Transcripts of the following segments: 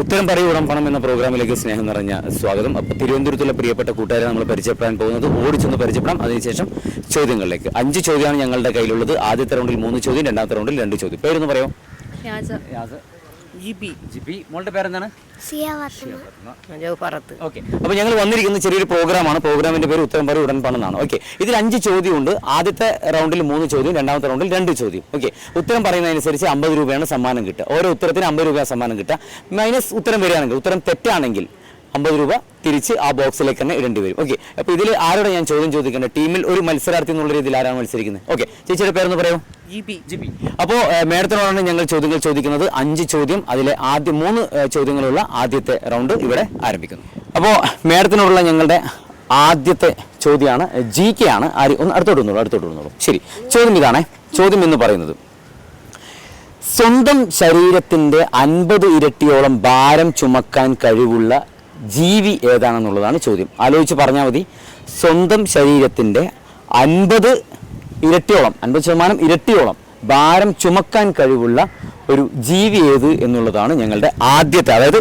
ഉത്തരം പറയൂ ഉടൻ പണം എന്ന പ്രോഗ്രാമിലേക്ക് സ്നേഹം നിറഞ്ഞ സ്വാഗതം. അപ്പോൾ തിരുവനന്തപുരത്തുള്ള പ്രിയപ്പെട്ട കൂട്ടുകാരെ നമ്മൾ പരിചയപ്പെടാൻ പോകുന്നത് ഓടിച്ചൊന്ന് പരിചയപ്പെടാം. അതിനുശേഷം ചോദ്യങ്ങളിലേക്ക്. അഞ്ച് ചോദ്യമാണ് ഞങ്ങളുടെ കയ്യിലുള്ളത്. ആദ്യത്തെ റൗണ്ടിൽ മൂന്ന് ചോദ്യം രണ്ടാമത്തെ റൗണ്ടിൽ രണ്ട് ചോദ്യം. പേരൊന്ന് പറയോ? ജിബി ജിപി മോളുടെ പേരെന്താണ്? ഓക്കെ. അപ്പോൾ ഞങ്ങൾ വന്നിരിക്കുന്ന ചെറിയൊരു പ്രോഗ്രാമാണ്. പ്രോഗ്രാമിന്റെ പേര് ഉത്തരം പറയും ഉടൻ പണെന്നാണ് ഓക്കെ. ഇതിൽ അഞ്ച് ചോദ്യമുണ്ട്. ആദ്യത്തെ റൗണ്ടിൽ മൂന്ന് ചോദ്യം രണ്ടാമത്തെ റൗണ്ടിൽ രണ്ട് ചോദ്യം. ഓക്കെ. ഉത്തരം പറയുന്നതനുസരിച്ച് അമ്പത് രൂപയാണ് സമ്മാനം കിട്ടുക. ഓരോ ഉത്തരത്തിന് അമ്പത് രൂപയാണ് സമ്മാനം കിട്ടുക. മൈനസ് ഉത്തരം വരികയാണെങ്കിൽ ഉത്തരം തെറ്റാണെങ്കിൽ അമ്പത് രൂപ തിരിച്ച് ആ ബോക്സിലേക്ക് തന്നെ ഇടേണ്ടി വരും. ഓക്കെ. അപ്പോൾ ഇതിൽ ആരോടെ ഞാൻ ചോദ്യം ചോദിക്കേണ്ടത്? ടീമിൽ ഒരു മത്സരാർത്ഥി എന്നുള്ള രീതിയിൽ ആരാണ് മത്സരിക്കുന്നത്? ഓക്കെ. ചേച്ചിയുടെ പേരൊന്ന് പറയുമോ ജിബി ജിബി അപ്പോൾ മേഡത്തിനോടാണ് ഞങ്ങൾ ചോദ്യങ്ങൾ ചോദിക്കുന്നത്. അഞ്ച് ചോദ്യം. അതിലെ ആദ്യ മൂന്ന് ചോദ്യങ്ങളുള്ള ആദ്യത്തെ റൗണ്ട് ഇവിടെ ആരംഭിക്കുന്നു. അപ്പോൾ മേഡത്തിനോടുള്ള ഞങ്ങളുടെ ആദ്യത്തെ ചോദ്യമാണ് ജി കെ ആണ്. ആര്? ഒന്ന് അടുത്തോട്ട് വന്നോളൂ അടുത്തോട്ട് വന്നോളൂ. ശരി. ചോദ്യം ഇതാണേ. ചോദ്യം എന്ന് പറയുന്നത്. സ്വന്തം ശരീരത്തിന്റെ അൻപത് ഇരട്ടിയോളം ഭാരം ചുമക്കാൻ കഴിവുള്ള ജീവി ഏതാണെന്നുള്ളതാണ് ചോദ്യം. ആലോചിച്ച് പറഞ്ഞാൽ മതി. സ്വന്തം ശരീരത്തിന്റെ അൻപത് ഇരട്ടിയോളം അൻപത് ശതമാനം ഇരട്ടിയോളം ഭാരം ചുമക്കാൻ കഴിവുള്ള ഒരു ജീവി ഏത് എന്നുള്ളതാണ് ഞങ്ങളുടെ ആദ്യത്തെ അതായത്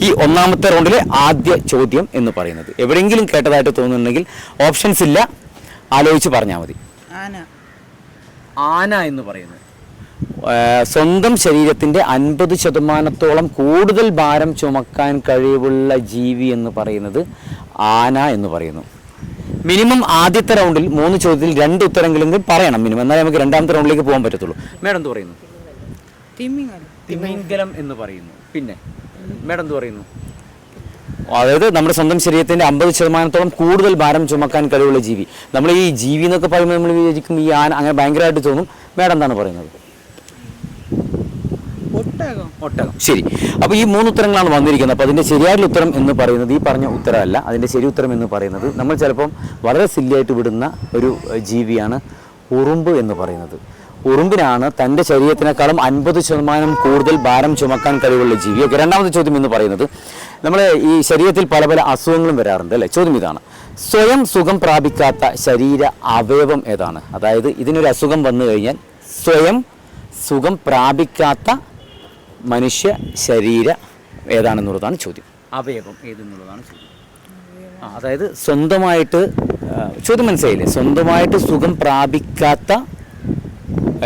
ഈ ഒന്നാമത്തെ റൗണ്ടിലെ ആദ്യ ചോദ്യം എന്ന് പറയുന്നത്. എവിടെയെങ്കിലും കേട്ടതായിട്ട് തോന്നുന്നുണ്ടെങ്കിൽ ഓപ്ഷൻസ് ഇല്ല. ആലോചിച്ച് പറഞ്ഞാൽ മതി. ആന. ആന എന്ന് പറയുന്നത്. സ്വന്തം ശരീരത്തിന്റെ അൻപത് ശതമാനത്തോളം കൂടുതൽ ഭാരം ചുമക്കാൻ കഴിവുള്ള ജീവി എന്ന് പറയുന്നത് ആന എന്ന് പറയുന്നു. മിനിമം ആദ്യത്തെ റൗണ്ടിൽ മൂന്ന് ചോദ്യത്തിൽ രണ്ട് ഉത്തരങ്ങളെങ്കിലും പറയണം മിനിമം. എന്നാലേ നമുക്ക് രണ്ടാമത്തെ റൗണ്ടിലേക്ക് പോകാൻ പറ്റത്തുള്ളൂ. മേഡം എന്ത് പറയുന്നു? തിമിംഗലം എന്ന് പറയുന്നു. പിന്നെ? മേഡം എന്ത് പറയുന്നു? അതായത് നമ്മുടെ സ്വന്തം ശരീരത്തിന്റെ അമ്പത് ശതമാനത്തോളം കൂടുതൽ ഭാരം ചുമക്കാൻ കഴിവുള്ള ജീവി. നമ്മൾ ഈ ജീവി എന്നൊക്കെ പറയുമ്പോൾ നമ്മൾ വിചാരിക്കും ഈ ആന അങ്ങനെ ഭയങ്കരമായിട്ട് തോന്നും. മേഡം എന്താണ് പറയുന്നത്? ഒട്ടകം. ശരി. അപ്പോൾ ഈ മൂന്ന് ഉത്തരങ്ങളാണ് വന്നിരിക്കുന്നത്. അപ്പോൾ അതിന്റെ ശരിയായ ഉത്തരം എന്ന് പറയുന്നത് ഈ പറഞ്ഞ ഉത്തരമല്ല. അതിന്റെ ശരി ഉത്തരം എന്ന് പറയുന്നത് നമ്മൾ ചിലപ്പം വളരെ സില്ലിയായിട്ട് വിടുന്ന ഒരു ജീവിയാണ് ഉറുമ്പ് എന്ന് പറയുന്നത്. ഉറുമ്പിനാണ് തന്റെ ശരീരത്തിനേക്കാളും അൻപത് ശതമാനം കൂടുതൽ ഭാരം ചുമക്കാൻ കഴിവുള്ള ജീവി. ഒക്കെ രണ്ടാമത്തെ ചോദ്യം എന്ന് പറയുന്നത് നമ്മൾ ഈ ശരീരത്തിൽ പല പല അസുഖങ്ങളും വരാറുണ്ട് അല്ലേ? ചോദ്യം ഇതാണ്. സ്വയം സുഖം പ്രാപിക്കാത്ത ശരീര അവയവം ഏതാണ്? അതായത് ഇതിനൊരു അസുഖം വന്നു കഴിഞ്ഞാൽ സ്വയം സുഖം പ്രാപിക്കാത്ത മനുഷ്യ ശരീര ഏതാണെന്നുള്ളതാണ് ചോദ്യം. അവയവം ഏതെന്നുള്ളതാണ് ചോദ്യം. അതായത് സ്വന്തമായിട്ട് ചോദ്യം മനസ്സിലായില്ലേ? സ്വന്തമായിട്ട് സുഖം പ്രാപിക്കാത്ത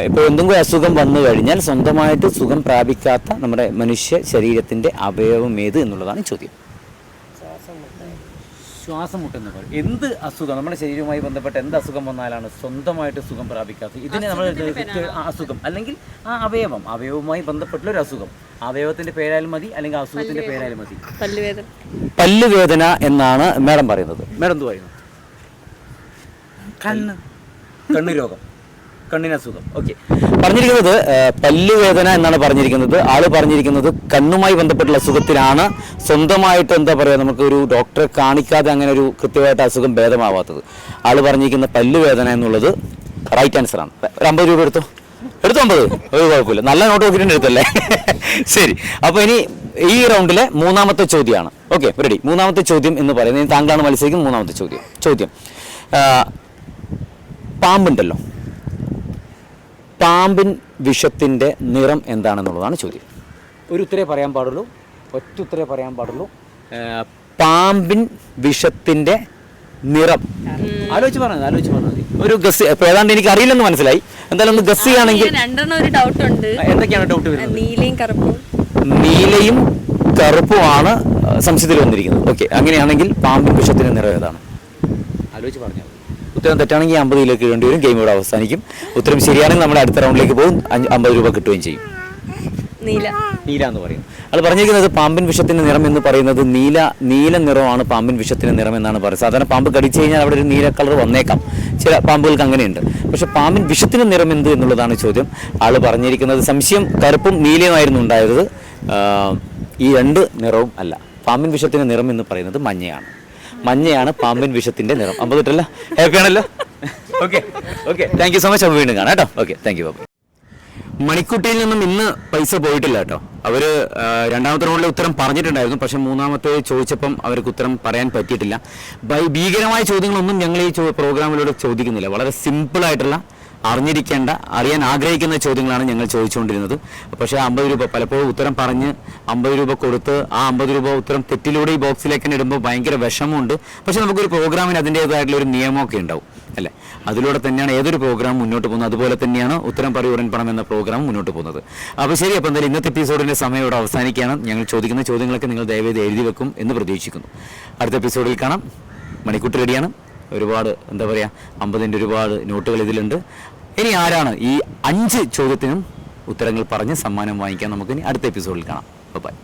ഇപ്പോൾ എന്തെങ്കിലും അസുഖം വന്നു കഴിഞ്ഞാൽ സ്വന്തമായിട്ട് സുഖം പ്രാപിക്കാത്ത നമ്മുടെ മനുഷ്യ ശരീരത്തിന്റെ അവയവം ഏത് എന്നുള്ളതാണ് ചോദ്യം. ശ്വാസം മുട്ടെന്ന് പറയും എന്ത് അസുഖം? നമ്മുടെ ശരീരവുമായി ബന്ധപ്പെട്ട എന്ത് അസുഖം വന്നാലാണ് സ്വന്തമായിട്ട് സുഖം പ്രാപിക്കാത്തത്? ഇതിനെ നമ്മൾ അസുഖം. അല്ലെങ്കിൽ ആ അവയവം. അവയവവുമായി ബന്ധപ്പെട്ടുള്ള ഒരു അസുഖം. അവയവത്തിന്റെ പേരായാലും മതി അല്ലെങ്കിൽ അസുഖത്തിന്റെ പേരായാലും മതി. പല്ലുവേദന. പല്ലുവേദന എന്നാണ് മേഡം പറയുന്നത്. മേഡം എന്ത് പറയുന്നു? കണ്ണ്. കണ്ണു രോഗം. കണ്ണിന് അസുഖം. ഓക്കെ പറഞ്ഞിരിക്കുന്നത് പല്ലുവേദന എന്നാണ് പറഞ്ഞിരിക്കുന്നത്. ആൾ പറഞ്ഞിരിക്കുന്നത് കണ്ണുമായി ബന്ധപ്പെട്ടുള്ള അസുഖത്തിലാണ് സ്വന്തമായിട്ട് എന്താ പറയുക നമുക്ക് ഒരു ഡോക്ടറെ കാണിക്കാതെ അങ്ങനെ ഒരു കൃത്യമായിട്ട് അസുഖം ഭേദമാവാത്തത്. ആൾ പറഞ്ഞിരിക്കുന്ന പല്ലുവേദന എന്നുള്ളത് റൈറ്റ് ആൻസർ ആണ്. ഒരു അമ്പത് രൂപ എടുത്തോ? എടുത്തോ അമ്പത്? ഒരു കുഴപ്പമില്ല. നല്ല നോട്ട് നോക്കിയിട്ട് എടുത്തല്ലേ? ശരി. അപ്പോൾ ഇനി ഈ റൗണ്ടിലെ മൂന്നാമത്തെ ചോദ്യമാണ്. ഓക്കെ റെഡി മൂന്നാമത്തെ ചോദ്യം എന്ന് പറയുന്നത് താങ്കളാണ് മത്സരിക്കുന്നത് മൂന്നാമത്തെ ചോദ്യം. ചോദ്യം. പാമ്പുണ്ടല്ലോ. പാമ്പിൻ വിഷത്തിന്റെ നിറം എന്താണെന്നുള്ളതാണ് ചോദ്യം. ഒരു ഉത്തരേ പറയാൻ പാടുള്ളൂ. ഒറ്റ ഉത്തരേ പറയാൻ പാടുള്ളൂ. പാമ്പിൻ വിഷത്തിന്റെ നിറം. ആലോചിച്ച് പറഞ്ഞത് ആലോചിച്ച് പറഞ്ഞത്. മതി. ഒരു ഗസ് ഏതാണ്ട് എനിക്ക് അറിയില്ലെന്ന് മനസ്സിലായി. എന്തായാലും ഒന്ന് ഗസ് ചെയ്യുകയാണെങ്കിൽ രണ്ടെണ്ണം ഒരു ഡൗട്ട് ഉണ്ട് ആ, എന്തൊക്കെയാണ് ഡൗട്ട് വരുന്നത്? നീലയും കറുപ്പും. നീലയും കറുപ്പുമാണ് സംശയത്തിൽ വന്നിരിക്കുന്നത്. ഓക്കെ അങ്ങനെയാണെങ്കിൽ പാമ്പിൻ വിഷത്തിന്റെ നിറം ഏതാണ്? ആലോചിച്ച് പറഞ്ഞാൽ മതി. ഉത്തരം തെറ്റാണെങ്കിൽ അമ്പത് കിലോ വേണ്ടി വരും. ഗെയിം ഇവിടെ അവസാനിക്കും. ഉത്തരം ശരിയാണെങ്കിൽ നമ്മൾ അടുത്ത റൗണ്ടിലേക്ക് പോകും. അമ്പത് രൂപ കിട്ടുകയും ചെയ്യും. നീല. നീല എന്ന് പറയും. അത് പറഞ്ഞിരിക്കുന്നത് പാമ്പിൻ വിഷത്തിന്റെ നിറം എന്ന് പറയുന്നത് നീല നീല നിറമാണ് പാമ്പിൻ വിഷത്തിന്റെ നിറം എന്നാണ് പറയുന്നത്. സാധാരണ പാമ്പ് കടിച്ചു കഴിഞ്ഞാൽ അവിടെ ഒരു നീല കളർ വന്നേക്കാം. ചില പാമ്പുകൾക്ക് അങ്ങനെയുണ്ട്. പക്ഷെ പാമ്പിൻ വിഷത്തിന്റെ നിറം എന്ത് എന്നുള്ളതാണ് ചോദ്യം. ആൾ പറഞ്ഞിരിക്കുന്നത് സംശയം കറുപ്പും നീലയുമായിരുന്നു ഉണ്ടായത്. ഈ രണ്ട് നിറവും അല്ല. പാമ്പിൻ വിഷത്തിന്റെ നിറം എന്ന് പറയുന്നത് മഞ്ഞയാണ്. മഞ്ഞയാണ് പാമ്പിൻ വിഷത്തിന്റെ നിറം. അമ്പത് തൊട്ടല്ല ഹാപ്പി ആണല്ലോ? Okay okay thank you so much വീണ്ടും കാണാം കേട്ടോ. ഓക്കെ താങ്ക് യു ബാബു മണിക്കുട്ടിയിൽ നിന്നും ഇന്ന് പൈസ പോയിട്ടില്ല കേട്ടോ. അവർ രണ്ടാമത്തെ റൗണ്ടിലെ ഉത്തരം പറഞ്ഞിട്ടുണ്ടായിരുന്നു. പക്ഷെ മൂന്നാമത്തെ ചോദിച്ചപ്പം അവർക്ക് ഉത്തരം പറയാൻ പറ്റിയിട്ടില്ല. ഭീകരമായ ചോദ്യങ്ങളൊന്നും ഞങ്ങൾ ഈ പ്രോഗ്രാമിലൂടെ ചോദിക്കുന്നില്ല. വളരെ സിമ്പിൾ ആയിട്ടുള്ള അറിഞ്ഞിരിക്കേണ്ട അറിയാൻ ആഗ്രഹിക്കുന്ന ചോദ്യങ്ങളാണ് ഞങ്ങൾ ചോദിച്ചുകൊണ്ടിരുന്നത്. പക്ഷേ അമ്പത് രൂപ പലപ്പോഴും ഉത്തരം പറഞ്ഞ് അമ്പത് രൂപ കൊടുത്ത് ആ അമ്പത് രൂപ ഉത്തരം തെറ്റിലൂടെ ഈ ബോക്സിലേക്ക് തന്നെ ഇടുമ്പോൾ ഭയങ്കര വിഷമമുണ്ട്. പക്ഷേ നമുക്കൊരു പ്രോഗ്രാമിന് അതിന്റേതായിട്ടുള്ള ഒരു നിയമമൊക്കെ ഉണ്ടാവും അല്ലേ? അതിലൂടെ തന്നെയാണ് ഏതൊരു പ്രോഗ്രാം മുന്നോട്ട് പോകുന്നത്. അതുപോലെ തന്നെയാണ് ഉത്തരം പറയൂ ഉടൻ പണം എന്ന പ്രോഗ്രാം മുന്നോട്ട് പോകുന്നത്. അപ്പോൾ ശരി അപ്പോൾ എന്തായാലും ഇന്നത്തെ എപ്പിസോഡിന്റെ സമയം ഇവിടെ അവസാനിക്കുകയാണ്. ഞങ്ങൾ ചോദിക്കുന്ന ചോദ്യങ്ങളൊക്കെ നിങ്ങൾ ദയവേത് എഴുതി വെക്കും എന്ന് പ്രതീക്ഷിക്കുന്നു. അടുത്ത എപ്പിസോഡിൽ കാണാം. മണിക്കൂട്ട് റെഡിയാണ്. ഒരുപാട് എന്താ പറയുക അമ്പതിന്റെ ഒരുപാട് നോട്ടുകൾ ഇതിലുണ്ട്. ഇനി ആരാണ് ഈ അഞ്ച് ചോദ്യത്തിനും ഉത്തരങ്ങൾ പറഞ്ഞ് സമ്മാനം വാങ്ങിക്കാൻ നമുക്ക് ഇനി അടുത്ത എപ്പിസോഡിൽ കാണാം. ബൈ